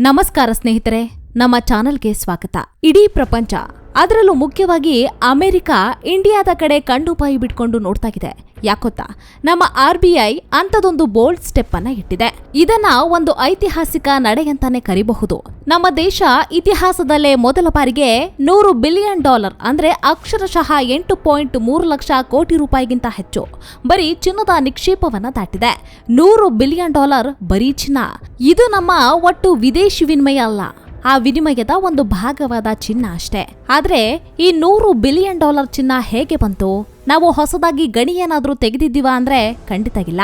ನಮಸ್ಕಾರ ಸ್ನೇಹಿತರೆ, ನಮ್ಮ ಚಾನೆಲ್ಗೆ ಸ್ವಾಗತ. ಇಡೀ ಪ್ರಪಂಚ, ಅದರಲ್ಲೂ ಮುಖ್ಯವಾಗಿ ಅಮೆರಿಕ, ಇಂಡಿಯಾದ ಕಡೆ ಕಣ್ಣು ಬಿಟ್ಕೊಂಡು ನೋಡ್ತಾ ಇದೆ. ಯಾಕೊತ್ತಾ ನಮ್ಮ ಆರ್ ಬಿ ಐ ಅಂಥದೊಂದು ಬೋಲ್ಡ್ ಸ್ಟೆಪ್ ಅನ್ನ ಇಟ್ಟಿದೆ. ಇದನ್ನ ಒಂದು ಐತಿಹಾಸಿಕ ನಡೆ ಅಂತಾನೆ ಕರಿಬಹುದು. ನಮ್ಮ ದೇಶ ಇತಿಹಾಸದಲ್ಲೇ ಮೊದಲ ಬಾರಿಗೆ ನೂರು ಬಿಲಿಯನ್ ಡಾಲರ್ ಅಂದ್ರೆ ಅಕ್ಷರಶಃ ಎಂಟು ಪಾಯಿಂಟ್ ಮೂರು ಲಕ್ಷ ಕೋಟಿ ರೂಪಾಯಿಗಿಂತ ಹೆಚ್ಚು. ಬರೀ ಚಿನ್ನದ ನಿಕ್ಷೇಪವನ್ನ ದಾಟಿದೆ. ನೂರು ಬಿಲಿಯನ್ ಡಾಲರ್ ಬರೀ ಚಿನ್ನ. ಇದು ನಮ್ಮ ಒಟ್ಟು ವಿದೇಶಿ ವಿನಿಮಯ ಅಲ್ಲ. ಆ ವಿನಿಮಯದ ಒಂದು ಭಾಗವಾದ ಚಿನ್ನ ಅಷ್ಟೇ. ಆದ್ರೆ ಈ ನೂರು ಬಿಲಿಯನ್ ಡಾಲರ್ ಚಿನ್ನ ಹೇಗೆ ಬಂತು? ನಾವು ಹೊಸದಾಗಿ ಗಣಿ ಏನಾದರೂ ತೆಗೆದಿದ್ದೀವಾ ಅಂದರೆ ಖಂಡಿತ ಇಲ್ಲ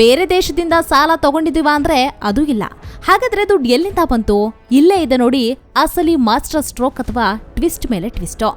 ಬೇರೆ ದೇಶದಿಂದ ಸಾಲ ತಗೊಂಡಿದ್ದೀವಾ ಅಂದರೆ ಅದು ಇಲ್ಲ. ಹಾಗಾದರೆ ದುಡ್ಡು ಎಲ್ಲಿಂದ ಬಂತು? ಇಲ್ಲೇ ಇದೆ ನೋಡಿ, ಅಸಲಿ ಮಾಸ್ಟರ್ ಸ್ಟ್ರೋಕ್ ಅಥವಾ ಟ್ವಿಸ್ಟ್ ಮೇಲೆ ಟ್ವಿಸ್ಟು.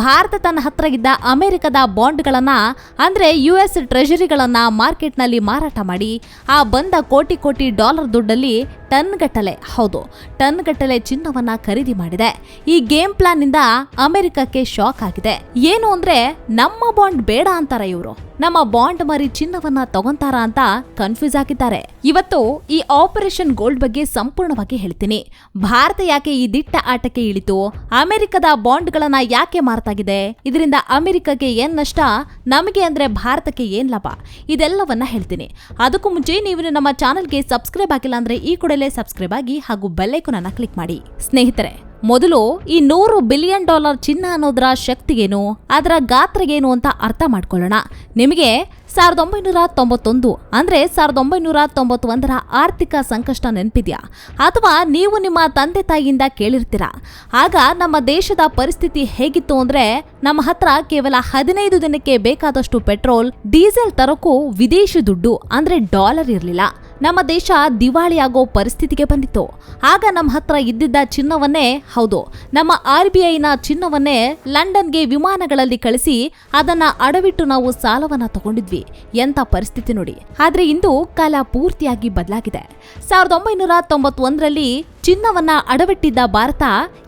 ಭಾರತ ತನ್ನ ಹತ್ರ ಇದ್ದ ಅಮೆರಿಕದ ಬಾಂಡ್ಗಳನ್ನು ಅಂದರೆ ಯು ಎಸ್ ಟ್ರೆಷರಿಗಳನ್ನು ಮಾರ್ಕೆಟ್ನಲ್ಲಿ ಮಾರಾಟ ಮಾಡಿ, ಆ ಬಂದ ಕೋಟಿ ಕೋಟಿ ಡಾಲರ್ ದುಡ್ಡಲ್ಲಿ ಟನ್ ಗಟ್ಟಲೆ ಹೌದು ಟನ್ ಗಟ್ಟಲೆ ಚಿನ್ನವನ್ನ ಖರೀದಿ ಮಾಡಿದೆ. ಈ ಗೇಮ್ ಪ್ಲಾನ್ ಇಂದ ಅಮೆರಿಕಕ್ಕೆ ಶಾಕ್ ಆಗಿದೆ. ಏನು ಅಂದ್ರೆ ನಮ್ಮ ಬಾಂಡ್ ಬೇಡ ಅಂತಾರ ಇವರು. ನಮ್ಮ ಬಾಂಡ್ ಮರಿ ಚಿನ್ನವನ್ನ ತಗೊಂತಾರ ಅಂತ ಕನ್ಫ್ಯೂಸ್ ಆಗಿದ್ದಾರೆ. ಇವತ್ತು ಈ ಆಪರೇಷನ್ ಗೋಲ್ಡ್ ಬಗ್ಗೆ ಸಂಪೂರ್ಣವಾಗಿ ಹೇಳ್ತೀನಿ. ಭಾರತ ಯಾಕೆ ಈ ದಿಟ್ಟ ಆಟಕ್ಕೆ ಇಳಿತು? ಅಮೆರಿಕದ ಬಾಂಡ್ಗಳನ್ನ ಯಾಕೆ ಮಾರ್ತಾಗಿದೆ? ಇದರಿಂದ ಅಮೆರಿಕಕ್ಕೆ ಏನ್ ನಷ್ಟ? ನಮಗೆ ಅಂದ್ರೆ ಭಾರತಕ್ಕೆ ಏನ್ ಲಾಭ? ಇದೆಲ್ಲವನ್ನ ಹೇಳ್ತೀನಿ. ಅದಕ್ಕೂ ಮುಂಚೆ ನೀವು ನಮ್ಮ ಚಾನೆಲ್ಗೆ ಸಬ್ಸ್ಕ್ರೈಬ್ ಆಗಿಲ್ಲ ಅಂದ್ರೆ ಈ ಕೂಡಲೇ ಸಬ್ಸ್ಕ್ರೈಬ್ ಆಗಿ ಹಾಗೂ ಬೆಲ್ಲೈಕನ್ ಕ್ಲಿಕ್ ಮಾಡಿ. ಸ್ನೇಹಿತರೆ ಮೊದಲು ಈ ನೂರು ಬಿಲಿಯನ್ ಡಾಲರ್ ಚಿನ್ನ ಅನ್ನೋದರ ಶಕ್ತಿಗೇನು, ಅದರ ಗಾತ್ರಗೇನು ಅಂತ ಅರ್ಥ ಮಾಡ್ಕೊಳ್ಳೋಣ. ನಿಮಗೆ ಸಾವಿರದ ಒಂಬೈನೂರ ತೊಂಬತ್ತೊಂದು ಅಂದ್ರೆ ಸಾವಿರದ ಒಂಬೈನೂರ ತೊಂಬತ್ತೊಂದರ ಆರ್ಥಿಕ ಸಂಕಷ್ಟ ನೆನಪಿದೆಯಾ? ಅಥವಾ ನೀವು ನಿಮ್ಮ ತಂದೆ ತಾಯಿಯಿಂದ ಕೇಳಿರ್ತೀರಾ? ಆಗ ನಮ್ಮ ದೇಶದ ಪರಿಸ್ಥಿತಿ ಹೇಗಿತ್ತು ಅಂದ್ರೆ ನಮ್ಮ ಹತ್ರ ಕೇವಲ ಹದಿನೈದು ದಿನಕ್ಕೆ ಬೇಕಾದಷ್ಟು ಪೆಟ್ರೋಲ್, ಡೀಸೆಲ್ ತರಕ್ಕೂ ವಿದೇಶಿ ದುಡ್ಡು ಅಂದ್ರೆ ಡಾಲರ್ ಇರಲಿಲ್ಲ. ನಮ್ಮ ದೇಶ ದಿವಾಳಿಯಾಗೋ ಪರಿಸ್ಥಿತಿಗೆ ಬಂದಿತ್ತು. ಆಗ ನಮ್ಮ ಹತ್ರ ಇದ್ದಿದ್ದ ಚಿನ್ನವನ್ನೇ, ಹೌದು, ನಮ್ಮ ಆರ್ ಬಿ ಐನ ಚಿನ್ನವನ್ನೇ ಲಂಡನ್ಗೆ ವಿಮಾನಗಳಲ್ಲಿ ಕಳಿಸಿ ಅದನ್ನ ಅಡವಿಟ್ಟು ನಾವು ಸಾಲವನ್ನ ತಗೊಂಡಿದ್ವಿ. ಎಂತ ಪರಿಸ್ಥಿತಿ ನೋಡಿ. ಆದ್ರೆ ಇಂದು ಕಾಲ ಪೂರ್ತಿಯಾಗಿ ಬದಲಾಗಿದೆ. ಸಾವಿರದ ಒಂಬೈನೂರ ತೊಂಬತ್ತೊಂದರಲ್ಲಿ ಚಿನ್ನವನ್ನ ಅಡವಿಟ್ಟಿದ್ದ ಭಾರತ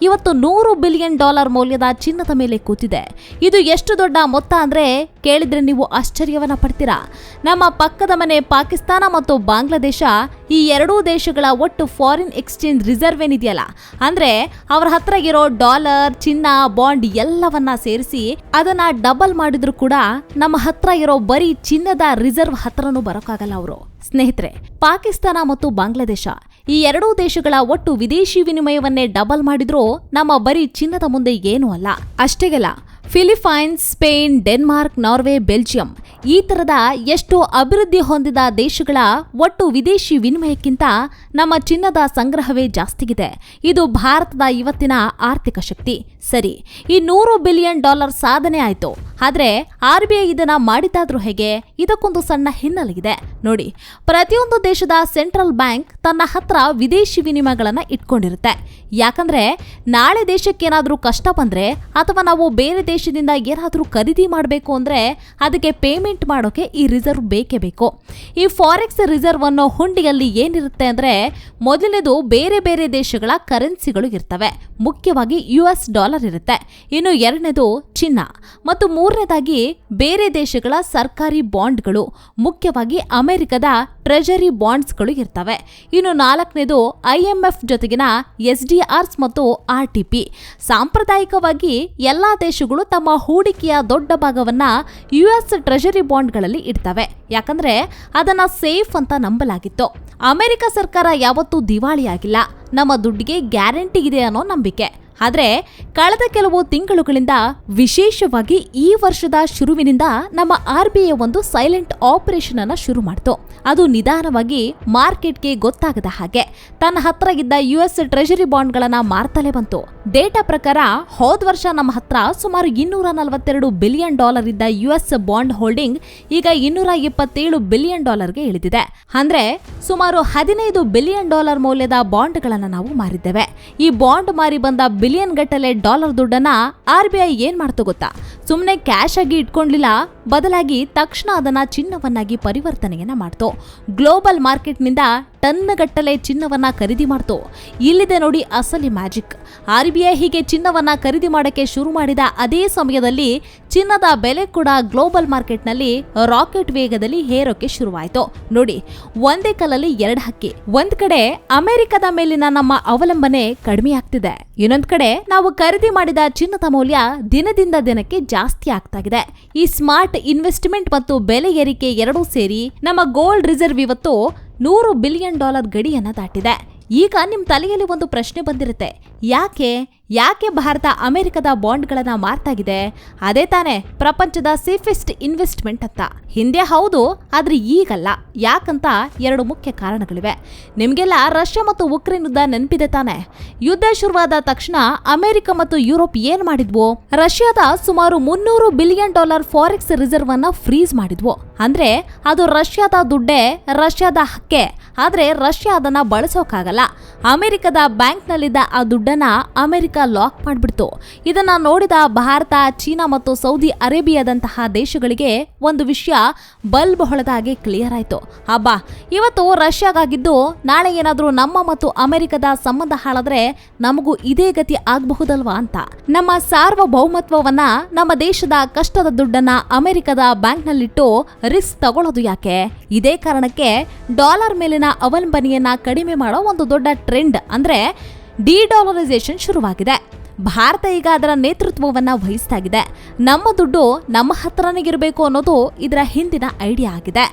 ಇವತ್ತು ನೂರು ಬಿಲಿಯನ್ ಡಾಲರ್ ಮೌಲ್ಯದ ಚಿನ್ನದ ಮೇಲೆ ಕೂತಿದೆ. ಇದು ಎಷ್ಟು ದೊಡ್ಡ ಮೊತ್ತ ಅಂದ್ರೆ ಕೇಳಿದ್ರೆ ನೀವು ಆಶ್ಚರ್ಯವನ್ನ ಪಡ್ತೀರಾ. ನಮ್ಮ ಪಕ್ಕದ ಮನೆ ಪಾಕಿಸ್ತಾನ ಮತ್ತು ಬಾಂಗ್ಲಾದೇಶ ಈ ಎರಡೂ ದೇಶಗಳ ಒಟ್ಟು ಫಾರಿನ್ ಎಕ್ಸ್ಚೇಂಜ್ ರಿಸರ್ವ್ ಏನಿದೆಯಲ್ಲ, ಅಂದ್ರೆ ಅವ್ರ ಹತ್ರ ಇರೋ ಡಾಲರ್, ಚಿನ್ನ, ಬಾಂಡ್ ಎಲ್ಲವನ್ನ ಸೇರಿಸಿ ಅದನ್ನ ಡಬಲ್ ಮಾಡಿದ್ರು ಕೂಡ ನಮ್ಮ ಹತ್ರ ಇರೋ ಬರೀ ಚಿನ್ನದ ರಿಸರ್ವ್ ಹತ್ರನೂ ಬರೋಕ್ಕಾಗಲ್ಲ ಅವರು. ಸ್ನೇಹಿತರೆ, ಪಾಕಿಸ್ತಾನ ಮತ್ತು ಬಾಂಗ್ಲಾದೇಶ ಈ ಎರಡೂ ದೇಶಗಳ ಒಟ್ಟು ವಿದೇಶಿ ವಿನಿಮಯವನ್ನೇ ಡಬಲ್ ಮಾಡಿದ್ರೂ ನಮ್ಮ ಬರೀ ಚಿನ್ನದ ಮುಂದೆ ಏನೂ ಅಲ್ಲ. ಅಷ್ಟೇಗಲ್ಲ Philippines Spain, Denmark, Norway, Belgium ಈ ತರದ ಎಷ್ಟೋ ಅಭಿವೃದ್ಧಿ ಹೊಂದಿದ ದೇಶಗಳ ಒಟ್ಟು ವಿದೇಶಿ ವಿನಿಮಯಕ್ಕಿಂತ ನಮ್ಮ ಚಿನ್ನದ ಸಂಗ್ರಹವೇ ಜಾಸ್ತಿಗಿದೆ. ಇದು ಭಾರತದ ಇವತ್ತಿನ ಆರ್ಥಿಕ ಶಕ್ತಿ. ಸರಿ, ಈ ನೂರು ಬಿಲಿಯನ್ ಡಾಲರ್ ಸಾಧನೆ ಆಯ್ತು. ಆದ್ರೆ ಆರ್ ಬಿ ಐ ಇದನ್ನ ಮಾಡಿದ್ದಾದ್ರೂ ಹೇಗೆ? ಇದಕ್ಕೊಂದು ಸಣ್ಣ ಹಿನ್ನೆಲೆ ಇದೆ. ನೋಡಿ, ಪ್ರತಿಯೊಂದು ದೇಶದ ಸೆಂಟ್ರಲ್ ಬ್ಯಾಂಕ್ ತನ್ನ ಹತ್ರ ವಿದೇಶಿ ವಿನಿಮಯಗಳನ್ನ ಇಟ್ಕೊಂಡಿರುತ್ತೆ. ಯಾಕಂದ್ರೆ ನಾಳೆ ದೇಶಕ್ಕೇನಾದ್ರೂ ಕಷ್ಟ ಬಂದ್ರೆ ಅಥವಾ ನಾವು ಬೇರೆ ದೇಶದಿಂದ ಏನಾದರೂ ಖರೀದಿ ಮಾಡಬೇಕು ಅಂದ್ರೆ ಅದಕ್ಕೆ ಪೇಮೆಂಟ್ ಮಾಡೋಕೆ ಈ ರಿಸರ್ವ್ ಬೇಕೇ ಬೇಕು. ಈ ಫಾರೆಕ್ಸ್ ರಿಸರ್ವ್ ಅನ್ನೋ ಹುಂಡಿಯಲ್ಲಿ ಏನಿರುತ್ತೆ ಅಂದ್ರೆ ಮೊದಲನೇದು ಬೇರೆ ಬೇರೆ ದೇಶಗಳ ಕರೆನ್ಸಿಗಳು ಇರ್ತವೆ. ಮುಖ್ಯವಾಗಿ ಯು ಎಸ್ ಡಾಲರ್ ಇರುತ್ತೆ. ಇನ್ನು ಎರಡನೇದು ಚಿನ್ನ. ಮತ್ತು ಮೂರನೇದಾಗಿ, ಬೇರೆ ದೇಶಗಳ ಸರ್ಕಾರಿ ಬಾಂಡ್ಗಳು, ಮುಖ್ಯವಾಗಿ ಅಮೆರಿಕದ ಟ್ರೆಜರಿ ಬಾಂಡ್ಸ್ಗಳು ಇರ್ತವೆ. ಇನ್ನು ನಾಲ್ಕನೇದು, ಐ ಎಂ ಎಫ್ ಜೊತೆಗಿನ ಎಸ್ ಡಿ ಆರ್ಸ್ ಮತ್ತು ಆರ್ ಟಿ ಪಿ. ಸಾಂಪ್ರದಾಯಿಕವಾಗಿ ಎಲ್ಲ ದೇಶಗಳು ತಮ್ಮ ಹೂಡಿಕೆಯ ದೊಡ್ಡ ಭಾಗವನ್ನು ಯು ಎಸ್ ಟ್ರೆಜರಿ ಬಾಂಡ್ಗಳಲ್ಲಿ ಇಡ್ತವೆ. ಯಾಕಂದರೆ ಅದನ್ನು ಸೇಫ್ ಅಂತ ನಂಬಲಾಗಿತ್ತು. ಅಮೆರಿಕ ಸರ್ಕಾರ ಯಾವತ್ತೂ ದಿವಾಳಿಯಾಗಿಲ್ಲ. ನಮ್ಮ ದುಡ್ಡಿಗೆ ಗ್ಯಾರಂಟಿ ಇದೆ ಅನ್ನೋ ನಂಬಿಕೆ. ಆದ್ರೆ ಕಳೆದ ಕೆಲವು ತಿಂಗಳುಗಳಿಂದ ವಿಶೇಷವಾಗಿ ಈ ವರ್ಷದ ಶುರುವಿನಿಂದ ನಮ್ಮ ಆರ್ ಬಿ ಐ ಒಂದು ಸೈಲೆಂಟ್ ಆಪರೇಷನ್ ಅನ್ನು ಶುರು ಮಾಡಿತು. ಅದು ನಿಧಾನವಾಗಿ ಮಾರ್ಕೆಟ್ಗೆ ಗೊತ್ತಾಗದ ಹಾಗೆ ತನ್ನ ಹತ್ರ ಇದ್ದ ಯು ಎಸ್ ಟ್ರೆಜರಿ ಬಾಂಡ್ಗಳನ್ನು ಮಾರ್ತಲೇ ಬಂತು. ಡೇಟಾ ಪ್ರಕಾರ ಹೋದ ವರ್ಷ ನಮ್ಮ ಹತ್ರ ಸುಮಾರು ಇನ್ನೂರ ನಲವತ್ತೆರಡು ಬಿಲಿಯನ್ ಡಾಲರ್ ಇದ್ದ ಯು ಎಸ್ ಬಾಂಡ್ ಹೋಲ್ಡಿಂಗ್ ಈಗ ಇನ್ನೂರ ಇಪ್ಪತ್ತೇಳು ಬಿಲಿಯನ್ ಡಾಲರ್ಗೆ ಇಳಿದಿದೆ. ಅಂದ್ರೆ ಸುಮಾರು ಹದಿನೈದು ಬಿಲಿಯನ್ ಡಾಲರ್ ಮೌಲ್ಯದ ಬಾಂಡ್ಗಳನ್ನು ನಾವು ಮಾರಿದ್ದೇವೆ. ಈ ಬಾಂಡ್ ಮಾರಿ ಬಂದ ಬಿಲಿಯನ್ ಗಟ್ಟಲೆ ಡಾಲರ್ ದುಡ್ಡನ್ನ ಆರ್ ಬಿ ಐ ಏನ್ ಮಾಡ್ತು ಗೊತ್ತಾ? ಸುಮ್ಮನೆ ಕ್ಯಾಶ್ ಆಗಿ ಇಟ್ಕೊಂಡ್ಲಿಲ್ಲ ಬದಲಾಗಿ ತಕ್ಷಣ ಅದನ್ನ ಚಿನ್ನವನ್ನಾಗಿ ಪರಿವರ್ತನೆಯನ್ನ ಮಾಡ್ತು. ಗ್ಲೋಬಲ್ ಮಾರ್ಕೆಟ್ನಿಂದ ಟನ್ಗಟ್ಟಲೆ ಚಿನ್ನವನ್ನ ಖರೀದಿ ಮಾಡ್ತು. ಇಲ್ಲಿದೆ ನೋಡಿ ಅಸಲಿ ಮ್ಯಾಜಿಕ್. ಆರ್ ಬಿ ಐ ಹೀಗೆ ಚಿನ್ನವನ್ನ ಖರೀದಿ ಮಾಡಕ್ಕೆ ಶುರು ಮಾಡಿದ ಅದೇ ಸಮಯದಲ್ಲಿ ಚಿನ್ನದ ಬೆಲೆ ಕೂಡ ಗ್ಲೋಬಲ್ ಮಾರ್ಕೆಟ್ನಲ್ಲಿ ರಾಕೆಟ್ ವೇಗದಲ್ಲಿ ಹೇರೋಕೆ ಶುರುವಾಯಿತು. ನೋಡಿ, ಒಂದೇ ಕಲ್ಲಲ್ಲಿ ಎರಡು ಹಕ್ಕಿ. ಒಂದ್ ಕಡೆ ಅಮೆರಿಕದ ಮೇಲಿನ ನಮ್ಮ ಅವಲಂಬನೆ ಕಡಿಮೆ ಆಗ್ತಿದೆ. ಇನ್ನೊಂದ್ ಕಡೆ ನಾವು ಖರೀದಿ ಮಾಡಿದ ಚಿನ್ನದ ಮೌಲ್ಯ ದಿನದಿಂದ ದಿನಕ್ಕೆ ಜಾಸ್ತಿ ಆಗ್ತಾ ಇದೆ ಈ ಸ್ಮಾರ್ಟ್ ಇನ್ವೆಸ್ಟ್ಮೆಂಟ್ ಮತ್ತು ಬೆಲೆ ಏರಿಕೆ ಎರಡೂ ಸೇರಿ ನಮ್ಮ ಗೋಲ್ಡ್ ರಿಸರ್ವ್ ಇವತ್ತು ನೂರು ಬಿಲಿಯನ್ ಡಾಲರ್ ಗಡಿಯನ್ನ ದಾಟಿದೆ. ಈಗ ನಿಮ್ಮ ತಲೆಯಲ್ಲಿ ಒಂದು ಪ್ರಶ್ನೆ ಬಂದಿರುತ್ತೆ. ಯಾಕೆ ಯಾಕೆ ಭಾರತ ಅಮೆರಿಕದ ಬಾಂಡ್ಗಳನ್ನು ಮಾರ್ತಾಗಿದೆ? ಅದೇ ತಾನೇ ಪ್ರಪಂಚದ ಸೇಫೆಸ್ಟ್ ಇನ್ವೆಸ್ಟ್ಮೆಂಟ್ ಅಂತ. ಹಿಂದೆ ಹೌದು, ಆದರೆ ಈಗಲ್ಲ. ಯಾಕಂತ ಎರಡು ಮುಖ್ಯ ಕಾರಣಗಳಿವೆ. ನಿಮಗೆಲ್ಲ ರಷ್ಯಾ ಮತ್ತು ಉಕ್ರೇನ್ ಯುದ್ಧ ನೆನಪಿದೆ ತಾನೆ? ಯುದ್ಧ ಶುರುವಾದ ತಕ್ಷಣ ಅಮೆರಿಕ ಮತ್ತು ಯುರೋಪ್ ಏನು ಮಾಡಿದ್ವು? ರಷ್ಯಾದ ಸುಮಾರು ಮುನ್ನೂರು ಬಿಲಿಯನ್ ಡಾಲರ್ ಫಾರೆಕ್ಸ್ ರಿಸರ್ವ್ ಅನ್ನ ಫ್ರೀಸ್ ಮಾಡಿದ್ವು. ಅಂದ್ರೆ ಅದು ರಷ್ಯಾದ ದುಡ್ಡೇ ರಷ್ಯಾದ ಹಕ್ಕೆ. ಆದರೆ ರಷ್ಯಾ ಅದನ್ನ ಬಳಸೋಕ್ಕಾಗಲ್ಲ ಅಮೆರಿಕದ ಬ್ಯಾಂಕ್ನಲ್ಲಿದ್ದ ಆ ದುಡ್ಡನ್ನ ಅಮೆರಿಕ ಲಾಕ್ ಮಾಡಿಬಿಡ್ತು. ಇದನ್ನ ನೋಡಿದ ಭಾರತ, ಚೀನಾ ಮತ್ತು ಸೌದಿ ಅರೇಬಿಯಾದಂತಹ ದೇಶಗಳಿಗೆ ಒಂದು ವಿಷಯ ಬಲ್ಬ್ ಹೊಳೆದಾಗೆ ಕ್ಲಿಯರ್ ಆಯ್ತು. ಹಬ್ಬಾ ಇವತ್ತು ರಷ್ಯಾಗಾಗಿದ್ದು ನಾಳೆ ಏನಾದರೂ ನಮ್ಮ ಮತ್ತು ಅಮೆರಿಕದ ಸಂಬಂಧ ಹಾಳಾದ್ರೆ ನಮಗೂ ಇದೇ ಗತಿ ಆಗಬಹುದಲ್ವಾ ಅಂತ. ನಮ್ಮ ಸಾರ್ವಭೌಮತ್ವವನ್ನ, ನಮ್ಮ ದೇಶದ ಕಷ್ಟದ ದುಡ್ಡನ್ನ ಅಮೆರಿಕದ ಬ್ಯಾಂಕ್ನಲ್ಲಿಟ್ಟು ರಿಸ್ಕ್ ತಗೊಳ್ಳೋದು ಯಾಕೆ? ಇದೇ ಕಾರಣಕ್ಕೆ ಡಾಲರ್ ಮೇಲಿನ ಅವಲಂಬನೆಯನ್ನ ಕಡಿಮೆ ಮಾಡೋ ಒಂದು ದೊಡ್ಡ ಟ್ರೆಂಡ್ ಅಂದ್ರೆ ಡಿಡಾಲರೈಸೇಷನ್ ಶುರುವಾಗಿದೆ. ಭಾರತ ಈಗ ಅದರ ನೇತೃತ್ವವನ್ನ ವಹಿಸ್ತಾಗಿದೆ. ನಮ್ಮ ದುಡ್ಡು ನಮ್ಮ ಹತ್ತಿರನೇ ಇರಬೇಕು ಅನ್ನೋದು ಇದರ ಹಿಂದಿನ ಐಡಿಯಾ ಆಗಿದೆ.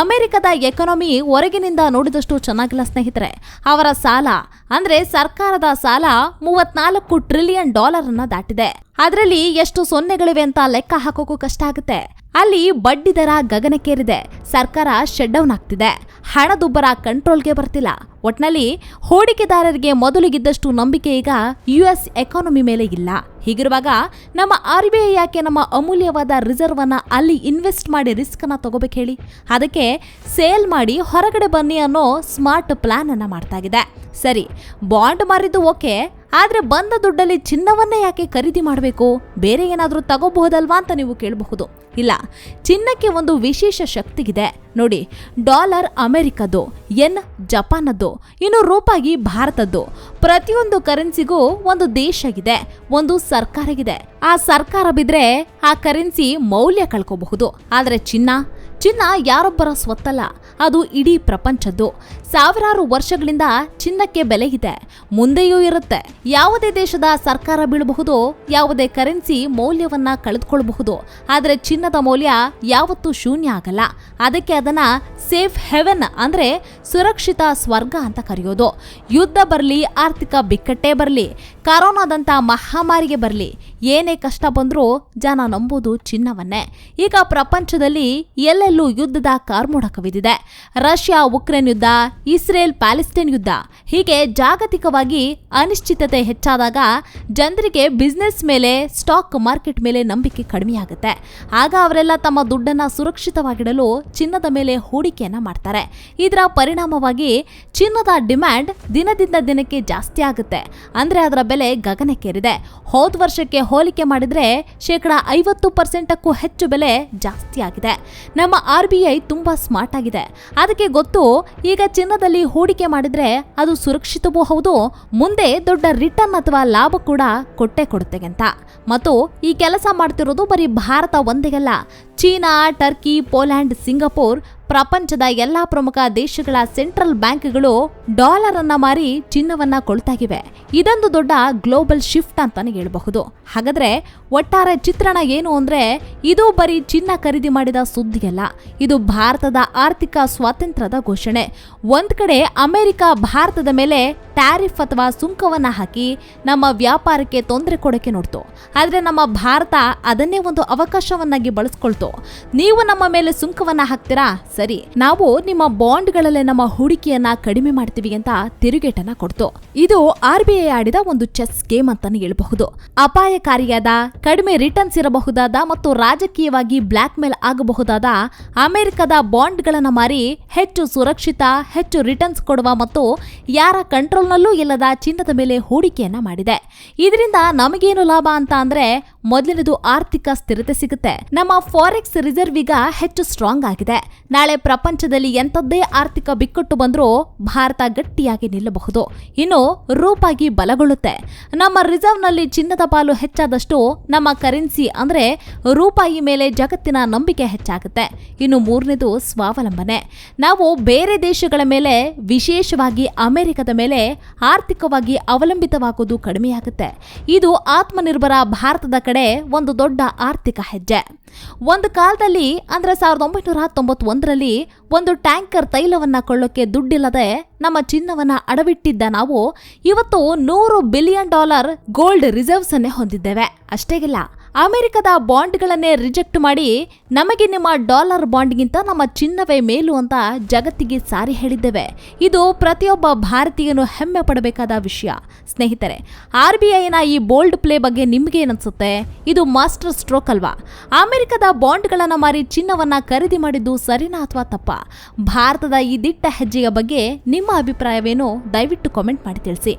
ಅಮೆರಿಕದ ಎಕಾನಮಿ ಹೊರಗಿನಿಂದ ನೋಡಿದಷ್ಟು ಚೆನ್ನಾಗಿಲ್ಲ ಸ್ನೇಹಿತರೆ. ಅವರ ಸಾಲ, ಅಂದರೆ ಸರ್ಕಾರದ ಸಾಲ ಮೂವತ್ನಾಲ್ಕು ಟ್ರಿಲಿಯನ್ ಡಾಲರನ್ನು ದಾಟಿದೆ. ಅದರಲ್ಲಿ ಎಷ್ಟು ಸೊನ್ನೆಗಳಿವೆ ಅಂತ ಲೆಕ್ಕ ಹಾಕೋಕು ಕಷ್ಟ ಆಗುತ್ತೆ. ಅಲ್ಲಿ ಬಡ್ಡಿ ದರ ಗಗನಕ್ಕೇರಿದೆ. ಸರ್ಕಾರ ಶೆಡ್ ಡೌನ್ ಆಗ್ತಿದೆ. ಹಣದುಬ್ಬರ ಕಂಟ್ರೋಲ್ಗೆ ಬರ್ತಿಲ್ಲ. ಒಟ್ನಲ್ಲಿ ಹೂಡಿಕೆದಾರರಿಗೆ ಮೊದಲಿಗಿದ್ದಷ್ಟು ನಂಬಿಕೆ ಈಗ ಯು ಎಸ್ ಎಕಾನಮಿ ಮೇಲೆ ಇಲ್ಲ. ಹೀಗಿರುವಾಗ ನಮ್ಮ ಆರ್ ಬಿ ಐ ಯಾಕೆ ನಮ್ಮ ಅಮೂಲ್ಯವಾದ ರಿಸರ್ವ್ ಅನ್ನ ಅಲ್ಲಿ ಇನ್ವೆಸ್ಟ್ ಮಾಡಿ ರಿಸ್ಕ್ ಅನ್ನ ತಗೋಬೇಕು ಹೇಳಿ? ಅದಕ್ಕೆ ಸೇಲ್ ಮಾಡಿ ಹೊರಗಡೆ ಬನ್ನಿ ಅನ್ನೋ ಸ್ಮಾರ್ಟ್ ಪ್ಲಾನ್ ಅನ್ನ ಮಾಡ್ತಾಗಿದೆ ಸರಿ ಬಾಂಡ್ ಮಾರಿದ್ದು ಓಕೆ ಆದ್ರೆ ಬಂದ ದುಡ್ಡಲ್ಲಿ ಚಿನ್ನವನ್ನೇ ಯಾಕೆ ಖರೀದಿ ಮಾಡಬೇಕು? ಬೇರೆ ಏನಾದರೂ ತಗೋಬಹುದಲ್ವಾ ಅಂತ ನೀವು ಕೇಳಬಹುದು. ಇಲ್ಲ, ಚಿನ್ನಕ್ಕೆ ಒಂದು ವಿಶೇಷ ಶಕ್ತಿ ಇದೆ ನೋಡಿ, ಡಾಲರ್ ಅಮೆರಿಕದ್ದು, ಎನ್ ಜಪಾನದ್ದು, ಇನ್ನು ರೂಪಾಯಿ ಭಾರತದ್ದು. ಪ್ರತಿಯೊಂದು ಕರೆನ್ಸಿಗೂ ಒಂದು ದೇಶ ಇದೆ, ಒಂದು ಸರ್ಕಾರ ಇದೆ ಆ ಸರ್ಕಾರ ಬಿದ್ರೆ ಆ ಕರೆನ್ಸಿ ಮೌಲ್ಯ ಕಳ್ಕೋಬಹುದು. ಆದರೆ ಚಿನ್ನ ಚಿನ್ನ ಯಾರೊಬ್ಬರ ಸ್ವತ್ತಲ್ಲ, ಅದು ಇಡೀ ಪ್ರಪಂಚದ್ದು. ಸಾವಿರಾರು ವರ್ಷಗಳಿಂದ ಚಿನ್ನಕ್ಕೆ ಬೆಲೆ ಇದೆ, ಮುಂದೆಯೂ ಇರುತ್ತೆ. ಯಾವುದೇ ದೇಶದ ಸರ್ಕಾರ ಬೀಳಬಹುದು, ಯಾವುದೇ ಕರೆನ್ಸಿ ಮೌಲ್ಯವನ್ನ ಕಳೆದುಕೊಳ್ಳಬಹುದು, ಆದರೆ ಚಿನ್ನದ ಮೌಲ್ಯ ಯಾವತ್ತೂ ಶೂನ್ಯ ಆಗಲ್ಲ. ಅದಕ್ಕೆ ಅದನ್ನ ಸೇಫ್ ಹೆವೆನ್ ಅಂದ್ರೆ ಸುರಕ್ಷಿತ ಸ್ವರ್ಗ ಅಂತ ಕರೆಯೋದು. ಯುದ್ಧ ಬರಲಿ, ಆರ್ಥಿಕ ಬಿಕ್ಕಟ್ಟೆ ಬರಲಿ ಕರೋನಾದಂಥ ಮಹಾಮಾರಿಗೆ ಬರಲಿ ಏನೇ ಕಷ್ಟ ಬಂದರೂ ಜನ ನಂಬೋದು ಚಿನ್ನವನ್ನೇ. ಈಗ ಪ್ರಪಂಚದಲ್ಲಿ ಎಲ್ಲೆಲ್ಲೂ ಯುದ್ಧದ ಕಾರ್ಮೋಡ ಕವಿದಿದೆ ರಷ್ಯಾ ಉಕ್ರೇನ್ ಯುದ್ಧ, ಇಸ್ರೇಲ್ ಪ್ಯಾಲೆಸ್ಟೈನ್ ಯುದ್ಧ. ಹೀಗೆ ಜಾಗತಿಕವಾಗಿ ಅನಿಶ್ಚಿತತೆ ಹೆಚ್ಚಾದಾಗ ಜನರಿಗೆ ಬಿಸ್ನೆಸ್ ಮೇಲೆ ಸ್ಟಾಕ್ ಮಾರ್ಕೆಟ್ ಮೇಲೆ ನಂಬಿಕೆ ಕಡಿಮೆಯಾಗುತ್ತೆ. ಆಗ ಅವರೆಲ್ಲ ತಮ್ಮ ದುಡ್ಡನ್ನು ಸುರಕ್ಷಿತವಾಗಿಡಲು ಚಿನ್ನದ ಮೇಲೆ ಹೂಡಿಕೆಯನ್ನ ಮಾಡ್ತಾರೆ. ಇದರ ಪರಿಣಾಮವಾಗಿ ಚಿನ್ನದ ಡಿಮ್ಯಾಂಡ್ ದಿನದಿಂದ ದಿನಕ್ಕೆ ಜಾಸ್ತಿ ಆಗುತ್ತೆ. ಅಂದರೆ ಅದರ ಬೆಲೆ ಗಗನಕ್ಕೇರಿದೆ. ಹೋದ ವರ್ಷಕ್ಕೆ ಹೋಲಿಕೆ ಮಾಡಿದ್ರೆ ಶೇಕಡ ಐವತ್ತು ಪರ್ಸೆಂಟಕ್ಕೂ ಹೆಚ್ಚು ಬೆಲೆ ಜಾಸ್ತಿ ಆಗಿದೆ. ನಮ್ಮ ಆರ್ ಬಿ ಐ ತುಂಬ ಸ್ಮಾರ್ಟ್ ಆಗಿದೆ. ಅದಕ್ಕೆ ಗೊತ್ತು, ಈಗ ಚಿನ್ನದಲ್ಲಿ ಹೂಡಿಕೆ ಮಾಡಿದ್ರೆ ಅದು ಸುರಕ್ಷಿತವೂ ಹೌದು, ಮುಂದೆ ದೊಡ್ಡ ರಿಟರ್ನ್ ಅಥವಾ ಲಾಭ ಕೂಡ ಕೊಟ್ಟೆ ಕೊಡುತ್ತೆ ಅಂತ. ಮತ್ತು ಈ ಕೆಲಸ ಮಾಡ್ತಿರೋದು ಬರೀ ಭಾರತ ಒಂದೇಗಲ್ಲ ಚೀನಾ, ಟರ್ಕಿ, ಪೋಲ್ಯಾಂಡ್, ಸಿಂಗಪೂರ್ ಪ್ರಪಂಚದ ಎಲ್ಲಾ ಪ್ರಮುಖ ದೇಶಗಳ ಸೆಂಟ್ರಲ್ ಬ್ಯಾಂಕ್ಗಳು ಡಾಲರ್ ಅನ್ನ ಮಾರಿ ಚಿನ್ನವನ್ನ ಕೊಳ್ತಾಗಿವೆ. ಇದೊಂದು ದೊಡ್ಡ ಗ್ಲೋಬಲ್ ಶಿಫ್ಟ್ ಅಂತಾನೆ ಹೇಳಬಹುದು. ಹಾಗಾದ್ರೆ ಒಟ್ಟಾರೆ ಚಿತ್ರಣ ಏನು ಅಂದ್ರೆ ಇದು ಬರೀ ಚಿನ್ನ ಖರೀದಿ ಮಾಡಿದ ಸುದ್ದಿಯಲ್ಲ. ಇದು ಭಾರತದ ಆರ್ಥಿಕ ಸ್ವಾತಂತ್ರ್ಯದ ಘೋಷಣೆ. ಒಂದ್ ಕಡೆ ಅಮೆರಿಕ ಭಾರತದ ಮೇಲೆ ಟ್ಯಾರಿಫ್ ಅಥವಾ ಸುಂಕವನ್ನ ಹಾಕಿ ನಮ್ಮ ವ್ಯಾಪಾರಕ್ಕೆ ತೊಂದರೆ ಕೊಡಕ್ಕೆ ನೋಡ್ತು. ಆದ್ರೆ ನಮ್ಮ ಭಾರತ ಅದನ್ನೇ ಒಂದು ಅವಕಾಶವನ್ನಾಗಿ ಬಳಸ್ಕೊಳ್ತು. ನೀವು ನಮ್ಮ ಮೇಲೆ ಸುಂಕವನ್ನ ಹಾಕ್ತೀರಾ? ಸರಿ, ನಾವು ನಿಮ್ಮ ಬಾಂಡ್ಗಳಲ್ಲೇ ನಮ್ಮ ಹೂಡಿಕೆಯನ್ನ ಕಡಿಮೆ ಮಾಡ್ತೀವಿ ಅಂತ ತಿರುಗೇಟನ್ನ ಕೊಡ್ತು. ಇದು ಆರ್ ಬಿ ಐ ಆಡಿದ ಒಂದು ಚೆಸ್ ಗೇಮ್ ಅಂತಾನೆ ಹೇಳಬಹುದು. ಅಪಾಯಕಾರಿಯಾದ, ಕಡಿಮೆ ರಿಟರ್ನ್ಸ್ ಇರಬಹುದಾದ ಮತ್ತು ರಾಜಕೀಯವಾಗಿ ಬ್ಲಾಕ್ ಮೇಲ್ ಆಗಬಹುದಾದ ಅಮೆರಿಕದ ಬಾಂಡ್ಗಳನ್ನ ಮಾರಿ ಹೆಚ್ಚು ಸುರಕ್ಷಿತ, ಹೆಚ್ಚು ರಿಟರ್ನ್ಸ್ ಕೊಡುವ ಮತ್ತು ಯಾರ ಕಂಟ್ರೋಲ್ನಲ್ಲೂ ಇಲ್ಲದ ಚಿನ್ನದ ಮೇಲೆ ಹೂಡಿಕೆಯನ್ನ ಮಾಡಿದೆ. ಇದರಿಂದ ನಮಗೇನು ಲಾಭ ಅಂತ ಅಂದ್ರೆ ಮೊದಲನೇದು ಆರ್ಥಿಕ ಸ್ಥಿರತೆ ಸಿಗುತ್ತೆ. ನಮ್ಮ ಫಾರೆಕ್ಸ್ ರಿಸರ್ವ್ ಈಗ ಹೆಚ್ಚು ಸ್ಟ್ರಾಂಗ್ ಆಗಿದೆ. ನಾಳೆ ಪ್ರಪಂಚದಲ್ಲಿ ಎಂಥದ್ದೇ ಆರ್ಥಿಕ ಬಿಕ್ಕಟ್ಟು ಬಂದರೂ ಭಾರತ ಗಟ್ಟಿಯಾಗಿ ನಿಲ್ಲಬಹುದು. ಇನ್ನು ರೂಪಾಗಿ ಬಲಗೊಳ್ಳುತ್ತೆ. ನಮ್ಮ ರಿಸರ್ವ್ನಲ್ಲಿ ಚಿನ್ನದ ಪಾಲು ಹೆಚ್ಚಾದಷ್ಟು ನಮ್ಮ ಕರೆನ್ಸಿ ಅಂದರೆ ರೂಪಾಯಿ ಮೇಲೆ ಜಗತ್ತಿನ ನಂಬಿಕೆ ಹೆಚ್ಚಾಗುತ್ತೆ. ಇನ್ನು ಮೂರನೇದು ಸ್ವಾವಲಂಬನೆ. ನಾವು ಬೇರೆ ದೇಶಗಳ ಮೇಲೆ, ವಿಶೇಷವಾಗಿ ಅಮೆರಿಕದ ಮೇಲೆ ಆರ್ಥಿಕವಾಗಿ ಅವಲಂಬಿತವಾಗುವುದು ಕಡಿಮೆಯಾಗುತ್ತೆ. ಇದು ಆತ್ಮನಿರ್ಭರ ಭಾರತದ ಕಡೆ ಒಂದು ದೊಡ್ಡ ಆರ್ಥಿಕ ಹೆಜ್ಜೆ. ಒಂದು ಕಾಲದಲ್ಲಿ ಅಂದ್ರೆ ಸಾವಿರದ ಒಂಬೈನೂರ ತೊಂಬತ್ತೊಂದರಲ್ಲಿ ಒಂದು ಟ್ಯಾಂಕರ್ ತೈಲವನ್ನ ಕೊಳ್ಳೋಕೆ ದುಡ್ಡಿಲ್ಲದೆ ನಮ್ಮ ಚಿನ್ನವನ್ನ ಅಡವಿಟ್ಟಿದ್ದ ನಾವು ಇವತ್ತು ನೂರು ಬಿಲಿಯನ್ ಡಾಲರ್ ಗೋಲ್ಡ್ ರಿಸರ್ವ್ಸ್ ಅನ್ನೇ ಹೊಂದಿದ್ದೇವೆ. ಅಷ್ಟೇಗಿಲ್ಲ ಅಮೆರಿಕದ ಬಾಂಡ್ಗಳನ್ನೇ ರಿಜೆಕ್ಟ್ ಮಾಡಿ ನಮಗೆ ನಿಮ್ಮ ಡಾಲರ್ ಬಾಂಡ್ಗಿಂತ ನಮ್ಮ ಚಿನ್ನವೇ ಮೇಲು ಅಂತ ಜಗತ್ತಿಗೆ ಸಾರಿ ಹೇಳಿದ್ದೇವೆ. ಇದು ಪ್ರತಿಯೊಬ್ಬ ಭಾರತೀಯನು ಹೆಮ್ಮೆ ಪಡಬೇಕಾದ ವಿಷಯ. ಸ್ನೇಹಿತರೆ, ಆರ್ ಬಿ ಐನ ಈ ಬೋಲ್ಡ್ ಪ್ಲೇ ಬಗ್ಗೆ ನಿಮ್ಗೆ ಏನನ್ಸುತ್ತೆ? ಇದು ಮಾಸ್ಟರ್ ಸ್ಟ್ರೋಕ್ ಅಲ್ವಾ? ಅಮೆರಿಕದ ಬಾಂಡ್ಗಳನ್ನು ಮಾರಿ ಚಿನ್ನವನ್ನು ಖರೀದಿ ಮಾಡಿದ್ದು ಸರಿನಾ ಅಥವಾ ತಪ್ಪ? ಭಾರತದ ಈ ದಿಟ್ಟ ಹೆಜ್ಜೆಯ ಬಗ್ಗೆ ನಿಮ್ಮ ಅಭಿಪ್ರಾಯವೇನು ದಯವಿಟ್ಟು ಕಾಮೆಂಟ್ ಮಾಡಿ ತಿಳಿಸಿ.